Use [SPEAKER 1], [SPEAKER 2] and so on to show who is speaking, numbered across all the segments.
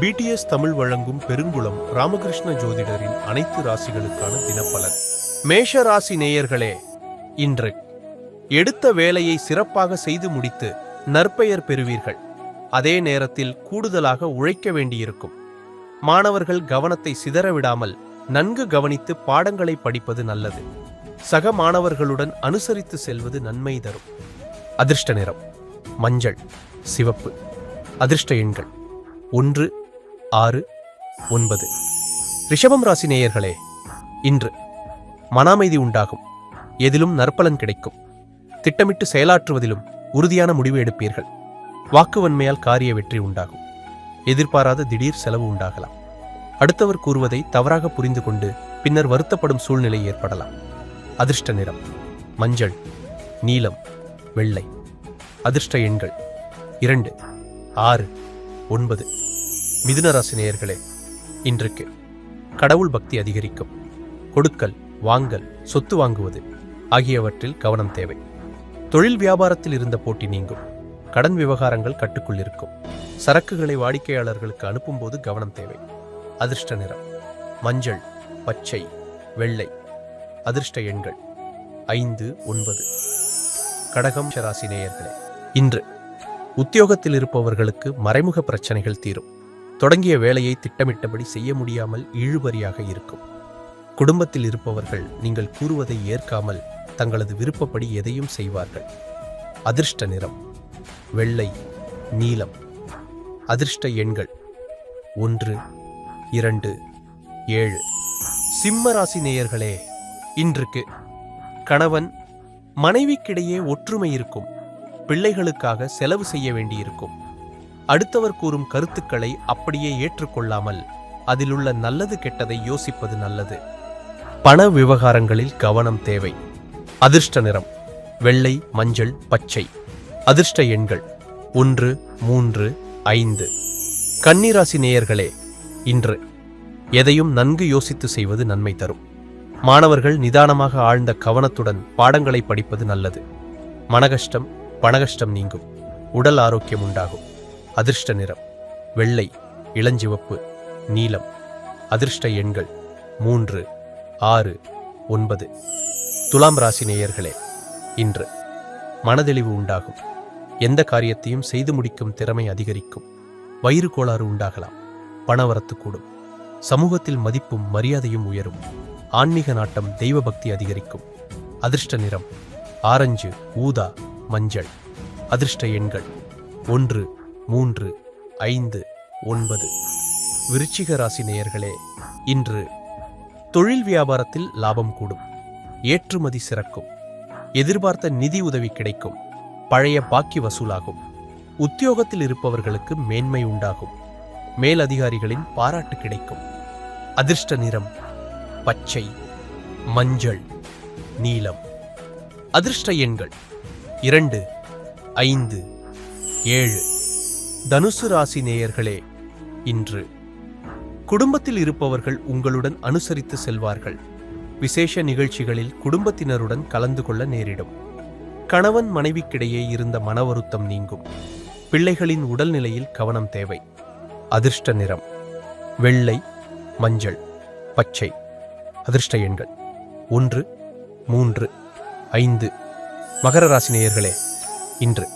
[SPEAKER 1] BDS Tamil வழங்கும் பெருங்குளம் ராமகிருஷ்ண ஜோதிடரின் அனைத்து ராசிகளுக்கான தினப்பலன். மேஷ ராசி நேயர்களே இன்று எடுத்த வேலையை சிறப்பாக செய்து முடித்து நற்பெயர் பெறுவீர்கள். அதே நேரத்தில் கூடுதலாக உழைக்க வேண்டியிருக்கும். மாணவர்கள் கவனத்தை சிதறவிடாமல் நன்கு கவனித்து பாடங்களை படிப்பது நல்லது. சக மாணவர்களுடன் அனுசரித்து செல்வது நன்மை தரும். அதிர்ஷ்ட நிறம் மஞ்சள் சிவப்பு அதிர்ஷ்ட எண்கள் ஒன்று ஆறு ஒன்பது. ரிஷபம் ராசி நேயர்களே இன்று மன அமைதி உண்டாகும். எதிலும் நற்பலன் கிடைக்கும். திட்டமிட்டு செயலாற்றுவதிலும் உறுதியான முடிவு எடுப்பீர்கள். வாக்குவன்மையால் காரிய வெற்றி உண்டாகும். எதிர்பாராத திடீர் செலவு உண்டாகலாம். அடுத்தவர் கூறுவதை தவறாக புரிந்து கொண்டு பின்னர் வருத்தப்படும் சூழ்நிலை ஏற்படலாம். அதிர்ஷ்ட நிறம் மஞ்சள் நீலம் வெள்ளை. அதிர்ஷ்ட எண்கள் இரண்டு ஆறு ஒன்பது. மிதுன நேயர்களே இன்றைக்கு கடவுள் பக்தி அதிகரிக்கும். கொடுக்கல் வாங்கல் சொத்து வாங்குவது ஆகியவற்றில் கவனம் தேவை. தொழில் வியாபாரத்தில் இருந்த போட்டி நீங்கும். கடன் விவகாரங்கள் கட்டுக்குள் இருக்கும். சரக்குகளை வாடிக்கையாளர்களுக்கு அனுப்பும்போது கவனம் தேவை. அதிர்ஷ்ட நிறம் மஞ்சள் பச்சை வெள்ளை அதிர்ஷ்ட எண்கள் ஐந்து ஒன்பது. கடகம் ராசி நேயர்களே இன்று உத்தியோகத்தில் இருப்பவர்களுக்கு மறைமுக பிரச்சனைகள் தீரும். தொடங்கிய வேலையை திட்டமிட்டபடி செய்ய முடியாமல் இழுபறியாக இருக்கும். குடும்பத்தில் இருப்பவர்கள் நீங்கள் கூறுவதை ஏற்காமல் தங்களது விருப்பப்படி எதையும் செய்வார்கள். அதிர்ஷ்ட நிறம் வெள்ளை நீலம். அதிர்ஷ்ட எண்கள் ஒன்று இரண்டு ஏழு. சிம்ம ராசி நேயர்களே இன்றுக்கு கணவன் மனைவிக்கிடையே ஒற்றுமை இருக்கும். பிள்ளைகளுக்காக செலவு செய்ய வேண்டியிருக்கும். அடுத்தவர் கூறும் கருத்துக்களை அப்படியே ஏற்றுக்கொள்ளாமல் அதிலுள்ள நல்லது கெட்டதை யோசிப்பது நல்லது. பண விவகாரங்களில் கவனம் தேவை. அதிர்ஷ்ட நிறம். வெள்ளை மஞ்சள் பச்சை. அதிர்ஷ்ட எண்கள். ஒன்று மூன்று ஐந்து. கன்னிராசி நேயர்களே இன்று எதையும் நன்கு யோசித்து செய்வது நன்மை தரும். மாணவர்கள் நிதானமாக ஆழ்ந்த கவனத்துடன் பாடங்களை படிப்பது நல்லது. மனகஷ்டம் பணகஷ்டம் நீங்கும். உடல் ஆரோக்கியம் உண்டாகும். அதிர்ஷ்ட நிறம் வெள்ளை இளஞ்சிவப்பு நீலம். அதிர்ஷ்ட எண்கள் மூன்று ஆறு ஒன்பது. துலாம் ராசி நேயர்களே இன்று மனதெளிவு உண்டாகும். எந்த காரியத்தையும் செய்து முடிக்கும் திறமை அதிகரிக்கும். வயிறு கோளாறு உண்டாகலாம். பணவரத்து கூடும். சமூகத்தில் மதிப்பும் மரியாதையும் உயரும். ஆன்மீக நாட்டம் தெய்வ பக்தி அதிகரிக்கும். அதிர்ஷ்ட நிறம் ஆரஞ்சு ஊதா மஞ்சள். அதிர்ஷ்ட எண்கள் ஒன்று மூன்று ஐந்து ஒன்பது. விருச்சிக ராசி நேயர்களே இன்று தொழில் வியாபாரத்தில் லாபம் கூடும் ஏற்றுமதி சிறக்கும் எதிர்பார்த்த நிதி உதவி கிடைக்கும் பழைய பாக்கி வசூலாகும் உத்தியோகத்தில் இருப்பவர்களுக்கு மேன்மை உண்டாகும் மேலதிகாரிகளின் பாராட்டு கிடைக்கும். அதிர்ஷ்ட நிறம் பச்சை மஞ்சள் நீலம். அதிர்ஷ்ட எண்கள் இரண்டு ஐந்து ஏழு. தனுசு ராசி நேயர்களே இன்று குடும்பத்தில் இருப்பவர்கள் உங்களுடன் அனுசரித்து செல்வார்கள். விசேஷ நிகழ்ச்சிகளில் குடும்பத்தினருடன் கலந்து கொள்ள நேரிடும். கணவன் மனைவிக்கிடையே இருந்த மனவருத்தம் நீங்கும். பிள்ளைகளின் உடல்நிலையில் கவனம் தேவை. அதிர்ஷ்ட நிறம். வெள்ளை மஞ்சள் பச்சை. அதிர்ஷ்ட எண்கள். ஒன்று மூன்று ஐந்து. மகர ராசி நேயர்களே இன்று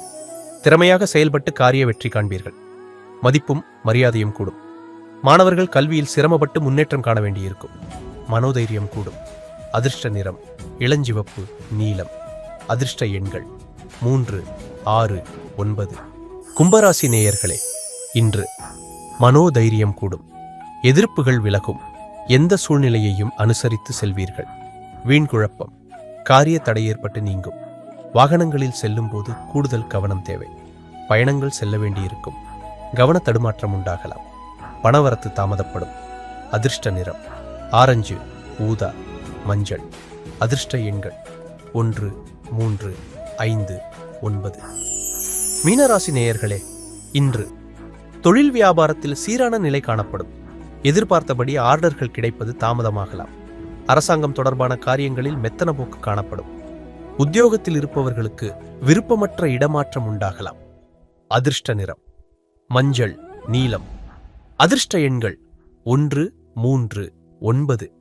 [SPEAKER 1] திறமையாக செயல்பட்டு காரிய வெற்றி காண்பீர்கள். மதிப்பும் மரியாதையும் கூடும். மாணவர்கள் கல்வியில் சிரமப்பட்டு முன்னேற்றம் காண வேண்டியிருக்கும். மனோதைரியம் கூடும். அதிர்ஷ்ட நிறம் இளஞ்சிவப்பு நீலம். அதிர்ஷ்ட எண்கள் மூன்று ஆறு ஒன்பது. கும்பராசி நேயர்களே இன்று மனோதைரியம் கூடும். எதிர்ப்புகள் விலகும். எந்த சூழ்நிலையையும் அனுசரித்து செல்வீர்கள். வீண் குழப்பம். காரிய தடை ஏற்பட்டு நீங்கும். வாகனங்களில் செல்லும்போது கூடுதல் கவனம் தேவை. பயணங்கள் செல்ல வேண்டியிருக்கும். கவன தடுமாற்றம் உண்டாகலாம். பணவரத்து தாமதப்படும். அதிர்ஷ்ட நிறம். ஆரஞ்சு ஊதா மஞ்சள். அதிர்ஷ்ட எண்கள். ஒன்று மூன்று ஐந்து ஒன்பது. மீனராசி நேயர்களே இன்று தொழில் வியாபாரத்தில் சீரான நிலை காணப்படும். எதிர்பார்த்தபடி ஆர்டர்கள் கிடைப்பது தாமதமாகலாம். அரசாங்கம் தொடர்பான காரியங்களில் மெத்தன போக்கு காணப்படும். உத்தியோகத்தில் இருப்பவர்களுக்கு விருப்பமற்ற இடமாற்றம் உண்டாகலாம். அதிர்ஷ்ட நிறம். மஞ்சள் நீலம். அதிர்ஷ்ட எண்கள் ஒன்று மூன்று ஒன்பது.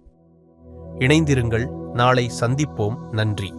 [SPEAKER 1] இணைந்திருங்கள். நாளை சந்திப்போம். நன்றி.